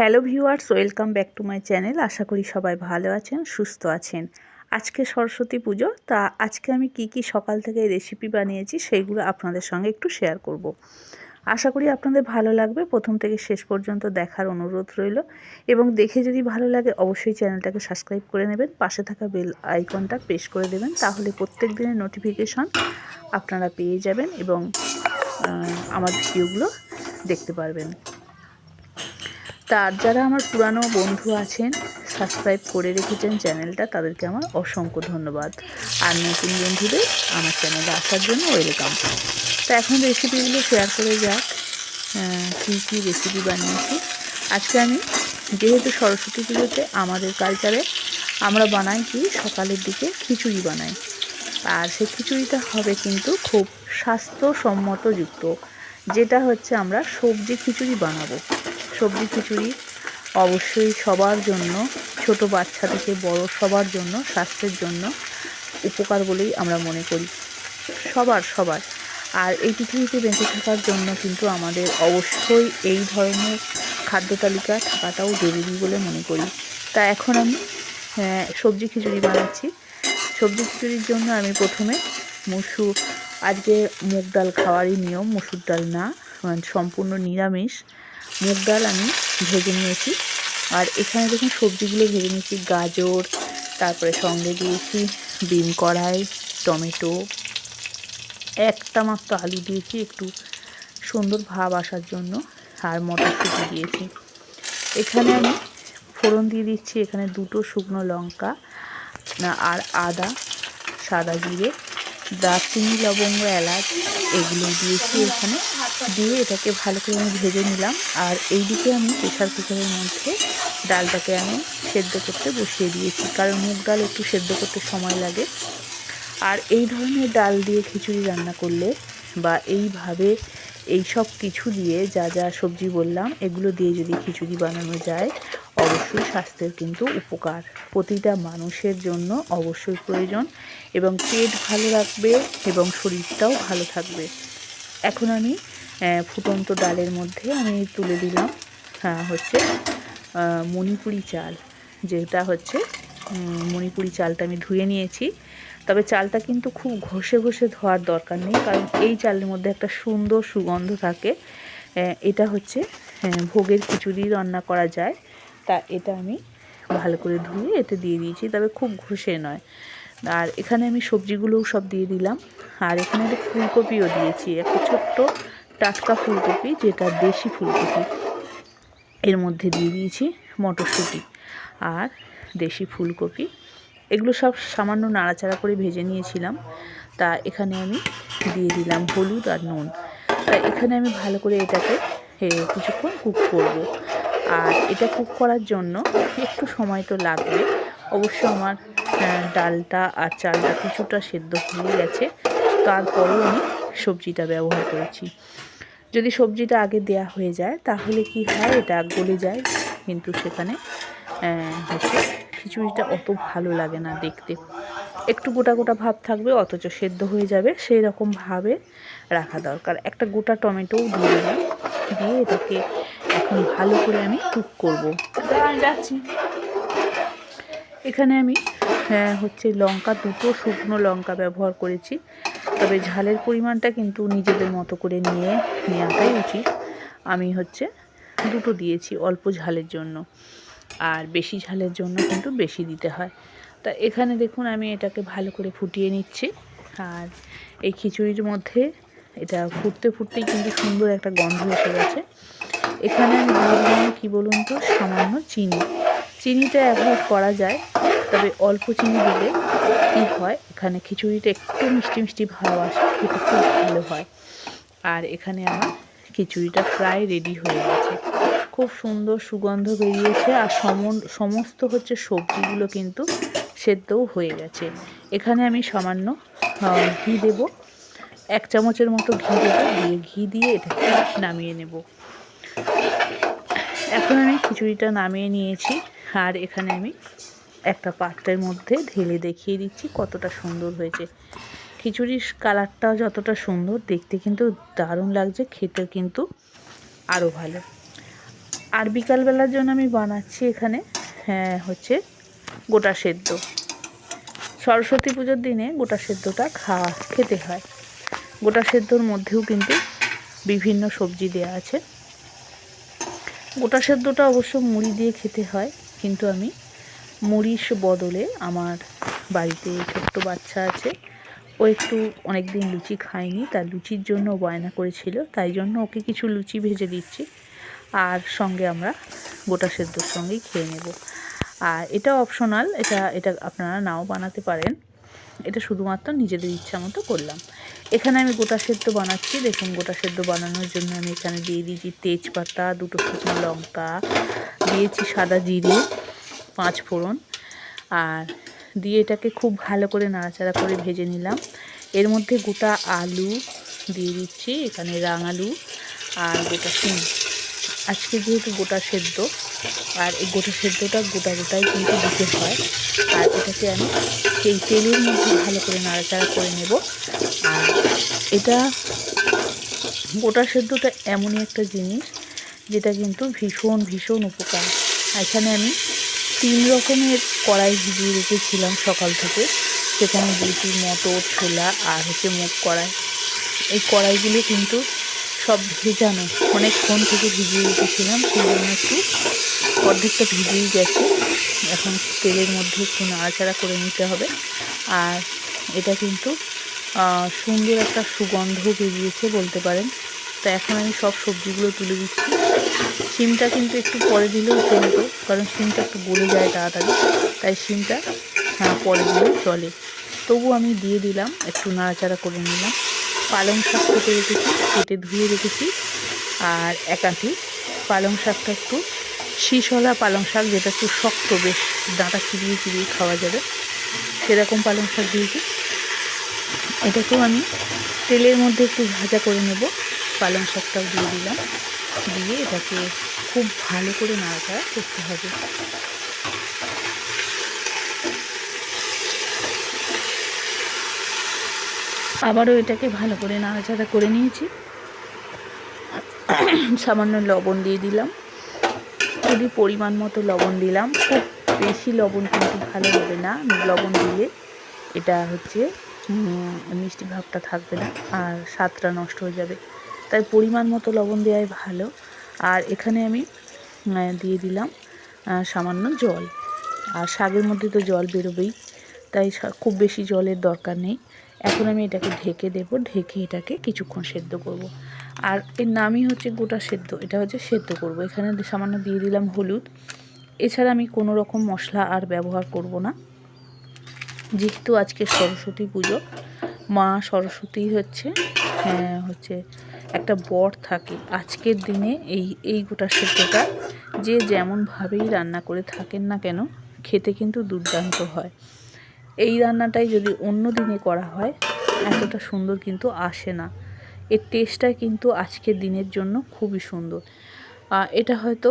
Hello viewers, welcome back to my channel. আশা করি সবাই ভালো আছেন, সুস্থ আছেন। আজকে সরস্বতী পুজো, তা আজকে আমি কি কি সকাল থেকে রেসিপি বানিয়েছি সেইগুলো আপনাদের সঙ্গে একটু শেয়ার করব। আশা করি আপনাদের ভালো লাগবে। প্রথম থেকে শেষ পর্যন্ত দেখার অনুরোধ রইল। এবং দেখে যদি ভালো লাগে, অবশ্যই চ্যানেলটাকে সাবস্ক্রাইব করে নেবেন। পাশে থাকা বেল আইকনটা প্রেস করে দেবেন, তাহলে প্রত্যেক দিনের নোটিফিকেশন আপনারা পেয়ে যাবেন এবং আমার ভিডিওগুলো দেখতে পারবেন। তার যারা আমার পুরানো বন্ধু আছেন সাবস্ক্রাইব করে রেখেছেন চ্যানেলটা, তাদেরকে আমার অসংখ্য ধন্যবাদ। আর নতুন বন্ধুদের আমার চ্যানেলে আসার জন্য ওয়েলকাম। তো এখন রেসিপিগুলো শেয়ার করে যাক কী কী রেসিপি বানিয়েছি। আজকে আমি, যেহেতু সরস্বতী পুজোতে আমাদের কালচারে আমরা বানাই কি, সকালের দিকে খিচুড়ি বানাই। আর সেই খিচুড়িটা হবে কিন্তু খুব স্বাস্থ্যসম্মতযুক্ত, যেটা হচ্ছে আমরা সবজি খিচুড়ি বানাবো। সবজি খিচুড়ি অবশ্যই সবার জন্য, ছোট বাচ্চা থেকে বড় সবার জন্য, স্বাস্থ্যের জন্য উপকার বলেই আমরা মনে করি। সবার সবার। আর এই পৃথিবীতে বেঁচে থাকার জন্য কিন্তু আমাদের অবশ্যই এই ধরনের খাদ্য তালিকা থাকাটাও জরুরি বলে মনে করি। তা এখন আমি সবজি খিচুড়ি বানাচ্ছি। সবজি খিচুড়ির জন্য আমি প্রথমে মুসুর আজকে মুগ ডাল খাওয়ারই নিয়ম, মুসুর ডাল না, সম্পূর্ণ নিরামিষ। মুগ ডাল আমি ভেজে নিয়েছি। আর এখানে দেখুন সবজিগুলো ভেজে নিয়েছি, গাজর, তারপরে সঙ্গে দিয়েছি বিন কড়াই, টমেটো। একটা মাত্র আলু দিয়েছি একটু সুন্দর ভাব আসার জন্য, আর মটরশুঁটি দিয়েছি। এখানে আমি ফোড়ন দিয়ে দিচ্ছি, এখানে দুটো শুকনো লঙ্কা আর আদা, সাদা জিরে, দারচিনি, লবঙ্গ, এলাচ এগুলো দিয়েছি এখানে। দিয়ে এটাকে ভালো করে আমি ভেজে নিলাম। আর এই দিকে আমি প্রেশার কুকারের মধ্যে ডালটাকে আমি সেদ্ধ করতে বসিয়ে দিয়েছি, কারণ মুগ ডাল একটু সেদ্ধ করতে সময় লাগে। আর এই ধরনের ডাল দিয়ে খিচুড়ি রান্না করলে বা এইভাবে এই সব কিছু দিয়ে যা যা সবজি বললাম, এগুলো দিয়ে যদি খিচুড়ি বানানো যায়, অবশ্যই স্বাস্থ্যের কিন্তু উপকার। প্রতিটা মানুষের জন্য অবশ্যই প্রয়োজন এবং পেট ভালো রাখবে এবং শরীরটাও ভালো থাকবে। এখন আমি ফুটন্ত ডালের মধ্যে আমি তুলে দিলাম। হচ্ছে মণিপুরি চাল, যেটা হচ্ছে মণিপুরি চালটা আমি ধুয়ে নিয়েছি। তবে চালটা কিন্তু খুব ঘষে ঘষে ধোয়ার দরকার নেই, কারণ এই চালের মধ্যে একটা সুন্দর সুগন্ধ থাকে। এটা হচ্ছে ভোগের খিচুড়ি রান্না করা যায়। তা এটা আমি ভালো করে ধুয়ে এতে দিয়ে দিয়েছি, তবে খুব ঘষে নয়। আর এখানে আমি সবজিগুলোও সব দিয়ে দিলাম। আর এখানে একটা ফুলকপিও দিয়েছি, একটা ছোট্ট টাটকা ফুলকপি, যেটা দেশি ফুলকপি, এর মধ্যে দিয়ে দিয়েছি মটরশুঁটি আর দেশি ফুলকপি। এগুলো সব সামান্য নাড়াচাড়া করে ভেজে নিয়েছিলাম। তা এখানে আমি দিয়ে দিলাম হলুদ আর নুন। তা এখানে আমি ভালো করে এটাকে কিছুক্ষণ কুক করব। আর এটা কুক করার জন্য একটু সময় তো লাগবে। অবশ্য আমার ডালটা আর চালটা কিছুটা সেদ্ধ হয়ে গেছে। তারপরেও আমি সবজিটা ব্যবহার করেছি। যদি সবজিটা আগে দেয়া হয়ে যায় তাহলে কি হয়? এটা গলে যায়। কিন্তু সেখানে হচ্ছে খিচুড়িটা অত ভালো লাগে না দেখতে। একটু গোটা গোটা ভাব থাকবে অথচ সেদ্ধ হয়ে যাবে। সেই রকমভাবে রাখা দরকার। একটা গোটা টমেটোও দিয়ে দেবেন দিয়ে এটাকে এখন ভালো করে আমি কুক করব। যাচ্ছি। এখানে আমি হচ্ছে লঙ্কা, দুটো শুকনো লঙ্কা ব্যবহার করেছি। তবে ঝালের পরিমাণটা কিন্তু নিজেদের মতো করে নিয়ে নেওয়াটাই উচিত। আমি হচ্ছে দুটো দিয়েছি অল্প ঝালের জন্য। আর বেশি ঝালের জন্য কিন্তু বেশি দিতে হয়। তা এখানে দেখুন, আমি এটাকে ভালো করে ফুটিয়ে নিচ্ছি। আর এই খিচুড়ির মধ্যে এটা ফুটতে ফুটতেই কিন্তু সুন্দর একটা গন্ধ এসে গেছে। এখানে আমি কী বলুন তো? সামান্য চিনি। চিনিটা অ্যাভয়েড করা যায়। তবে অল্প চিনি দিলে কী হয়? এখানে খিচুড়িটা একটু মিষ্টি মিষ্টি ভাব আসে, খেতে খুব ভালো হয়। আর এখানে আমার খিচুড়িটা প্রায় রেডি হয়ে গেছে। খুব সুন্দর সুগন্ধ বেরিয়েছে আর সমস্ত হচ্ছে সবজিগুলো কিন্তু সেদ্ধও হয়ে গেছে। এখানে আমি সামান্য ঘি দেব। এক চামচের মতো ঘি দেবো। দিয়ে ঘি দিয়ে এটাকে নামিয়ে নেব। এখন আমি খিচুড়িটা নামিয়ে নিয়েছি। আর এখানে আমি একটা পাত্রের মধ্যে ঢেলে দেখিয়ে দিচ্ছি কতটা সুন্দর হয়েছে। খিচুড়ির কালারটাও যতটা সুন্দর, দেখতে কিন্তু দারুণ লাগছে খেতে কিন্তু আরও ভালো। আর বিকালবেলার জন্য আমি বানাচ্ছি এখানে হ্যাঁ হচ্ছে গোটা সেদ্ধ। সরস্বতী পুজোর দিনে গোটা সেদ্ধটা খাওয়া, খেতে হয়। গোটা সেদ্ধর মধ্যেও কিন্তু বিভিন্ন সবজি দেওয়া আছে। গোটা সেদ্ধটা অবশ্য মুড়ি দিয়ে খেতে হয়, কিন্তু আমি মুড়ির বদলে আমার বাড়িতে ছোট্ট বাচ্চা আছে। ও একটু অনেক দিন লুচি খায়নি তার লুচির জন্য বায়না করেছিল, তাই জন্য ওকে কিছু লুচি ভেজে দিচ্ছি। আর সঙ্গে আমরা গোটা সেদ্ধর সঙ্গেই খেয়ে নেব। আর এটা অপশনাল এটা এটা আপনারা নাও বানাতে পারেন। এটা শুধুমাত্র নিজেদের ইচ্ছা মতো করলাম। এখানে আমি গোটা সেদ্ধ বানাচ্ছি। দেখুন, গোটা সেদ্ধ বানানোর জন্য আমি এখানে দিয়ে দিয়েছি তেজপাতা, দুটো শুকনো লঙ্কা, দিয়েছি সাদা জিরে পাঁচ ফোড়ন। আর দিয়ে এটাকে খুব ভালো করে নাড়াচাড়া করে ভেজে নিলাম। এর মধ্যে গোটা আলু দিয়ে দিচ্ছি, এখানে রাঙালু আর গোটা শিম। আজকে যেহেতু গোটা সেদ্ধ, আর এই গোটা সেদ্ধটা গোটা গোটাই কিন্তু দিতে হয়। আর এটাকে আমি সেই তেলের মধ্যে ভালো করে নাড়াচাড়া করে নেব। আর এটা গোটা সেদ্ধটা এমনই একটা জিনিস, যেটা কিন্তু ভীষণ ভীষণ উপকার। এখানে আমি তিন রকমের কড়াই ভিজিয়ে রেখেছিলাম সকাল থেকে। সেখানে দিয়েছি মটর, ছোলা আর হচ্ছে মুগ কড়াই। এই কড়াইগুলো কিন্তু সব ভেজানো অনেকক্ষণ থেকে ভিজিয়ে রেখেছিলাম সেই জন্য একটু অর্ধেকটা ভিজিয়েই গেছে। এখন তেলের মধ্যে একটু নাড়াচাড়া করে নিতে হবে। আর এটা কিন্তু সুন্দর একটা সুগন্ধ বেরিয়েছে বলতে পারেন। তো এখন আমি সব সবজিগুলো তুলে দিচ্ছি। শিমটা কিন্তু একটু পরে দিলেও চলতো কারণ শিমটা একটু গলে যায় তাড়াতাড়ি। তাই শিমটা হ্যাঁ পরে দিলেও চলে। তবু আমি দিয়ে দিলাম, একটু নাড়াচাড়া করে নিলাম। পালং শাক কেটে রেখেছি, কেটে ধুয়ে রেখেছি। আর একাঠি পালং শাকটা একটু শীষলা পালং শাক, যেটা একটু শক্ত, বেশ ডাঁটা চিবিয়ে চিবিয়ে খাওয়া যাবে। সেরকম পালং শাক দিয়েছি। এটাকেও আমি তেলের মধ্যে একটু ভাজা করে নেব। পালং শাকটাও দিয়ে দিলাম। দিয়ে এটাকে খুব ভালো করে নাড়াচাড়া করতে হবে। আবারও এটাকে ভালো করে নাড়াচাড়া করে নিয়েছি। সামান্য লবণ দিয়ে দিলাম। যদি পরিমাণ মতো লবণ দিলাম। খুব বেশি লবণ কিন্তু ভালো হবে না। লবণ দিলে এটা হচ্ছে মিষ্টি ভাবটা থাকবে না। আর স্বাদটা নষ্ট হয়ে যাবে। তাই পরিমাণ মতো লবণ দেওয়াই ভালো। আর এখানে আমি দিয়ে দিলাম সামান্য জল। আর শাকের মধ্যে তো জল বেরোবেই, তাই খুব বেশি জলের দরকার নেই। এখন আমি এটাকে ঢেকে দেব, ঢেকে এটাকে কিছুক্ষণ সেদ্ধ করব। আর এর নামই হচ্ছে গোটা সেদ্ধ, এটা হচ্ছে সেদ্ধ করব। এখানে সামান্য দিয়ে দিলাম হলুদ। এছাড়া আমি কোনো রকম মশলা আর ব্যবহার করব না। যেহেতু আজকে সরস্বতী পুজো, মা সরস্বতী হচ্ছে হ্যাঁ হচ্ছে একটা বর থাকে। আজকের দিনে এই এই গোটা সেদ্ধটা যে যেমনভাবেই রান্না করে থাকেন না কেন, খেতে কিন্তু দুর্দান্ত হয়। এই রান্নাটাই যদি অন্য দিনে করা হয়, এতটা সুন্দর কিন্তু আসে না। এর টেস্টটা কিন্তু আজকের দিনের জন্য খুবই সুন্দর। এটা হয়তো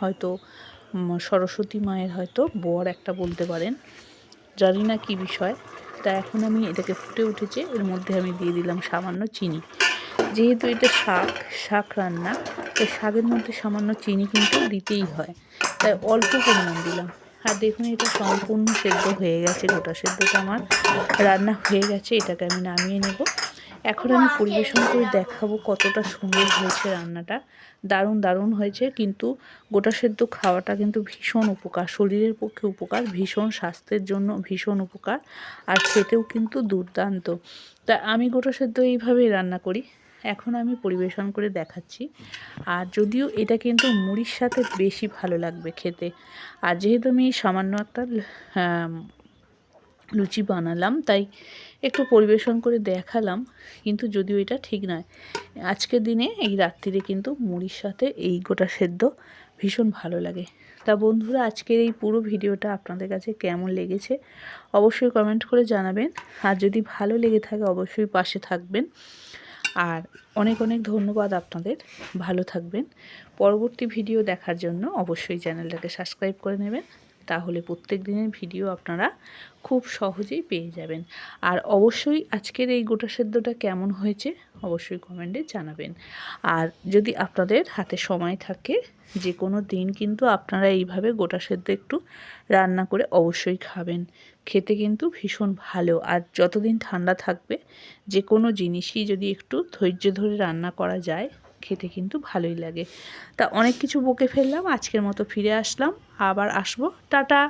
হয়তো সরস্বতী মায়ের হয়তো বর একটা বলতে পারেন। জানি না কী বিষয়। তা এখন আমি এটাকে ফুটে উঠেছে, এর মধ্যে আমি দিয়ে দিলাম সামান্য চিনি। যেহেতু এটা শাক শাক রান্না, তো শাকের মধ্যে সামান্য চিনি কিন্তু দিতেই হয়। তাই অল্প পরিমাণ দিলাম। আর দেখুন, এটা সম্পূর্ণ সেদ্ধ হয়ে গেছে, গোটা সেদ্ধটা আমার রান্না হয়ে গেছে, এটাকে আমি নামিয়ে নেব। এখন আমি পরিবেশন করে দেখাবো কতটা সুন্দর হয়েছে রান্নাটা। দারুণ দারুণ হয়েছে, কিন্তু গোটা সেদ্ধ খাওয়াটা কিন্তু ভীষণ উপকার, শরীরের পক্ষে উপকার, ভীষণ স্বাস্থ্যের জন্য ভীষণ উপকার, আর খেতেও কিন্তু দুর্দান্ত। তা আমি গোটা সেদ্ধ এইভাবেই রান্না করি। এখন আমি পরিবেশন করে দেখাচ্ছি। আর যদিও এটা কিন্তু মুড়ির সাথে বেশি ভালো লাগবে খেতে। আর যেহেতু আমি সামান্য একটা লুচি বানালাম, তাই একটু পরিবেশন করে দেখালাম, কিন্তু যদিও এটা ঠিক নয়। আজকের দিনে এই রাত্রিরে কিন্তু মুড়ির সাথে এই গোটা সেদ্ধ ভীষণ ভালো লাগে। তা বন্ধুরা, আজকের এই পুরো ভিডিওটা আপনাদের কাছে কেমন লেগেছে অবশ্যই কমেন্ট করে জানাবেন। আর যদি ভালো লেগে থাকে, অবশ্যই পাশে থাকবেন। আর অনেক অনেক ধন্যবাদ আপনাদের। ভালো থাকবেন। পরবর্তী ভিডিও দেখার জন্য অবশ্যই চ্যানেলটাকে সাবস্ক্রাইব করে নেবেন। তাহলে প্রত্যেক দিনের ভিডিও আপনারা খুব সহজেই পেয়ে যাবেন। আর অবশ্যই আজকের এই গোটা সেদ্ধটা কেমন হয়েছে অবশ্যই কমেন্টে জানাবেন। আর যদি আপনাদের হাতে সময় থাকে, যে কোনো দিন কিন্তু আপনারা এইভাবে গোটা সেদ্ধ একটু রান্না করে অবশ্যই খাবেন। খেতে কিন্তু ভীষণ ভালো। আর যতদিন ঠান্ডা থাকবে, যে কোনো জিনিসই যদি একটু ধৈর্য ধরে রান্না করা যায় খেতে কিন্তু ভালোই লাগে। তা অনেক কিছু বকে ফেললাম, আজকের মতো ফিরে আসলাম, আবার আসব। টাটা!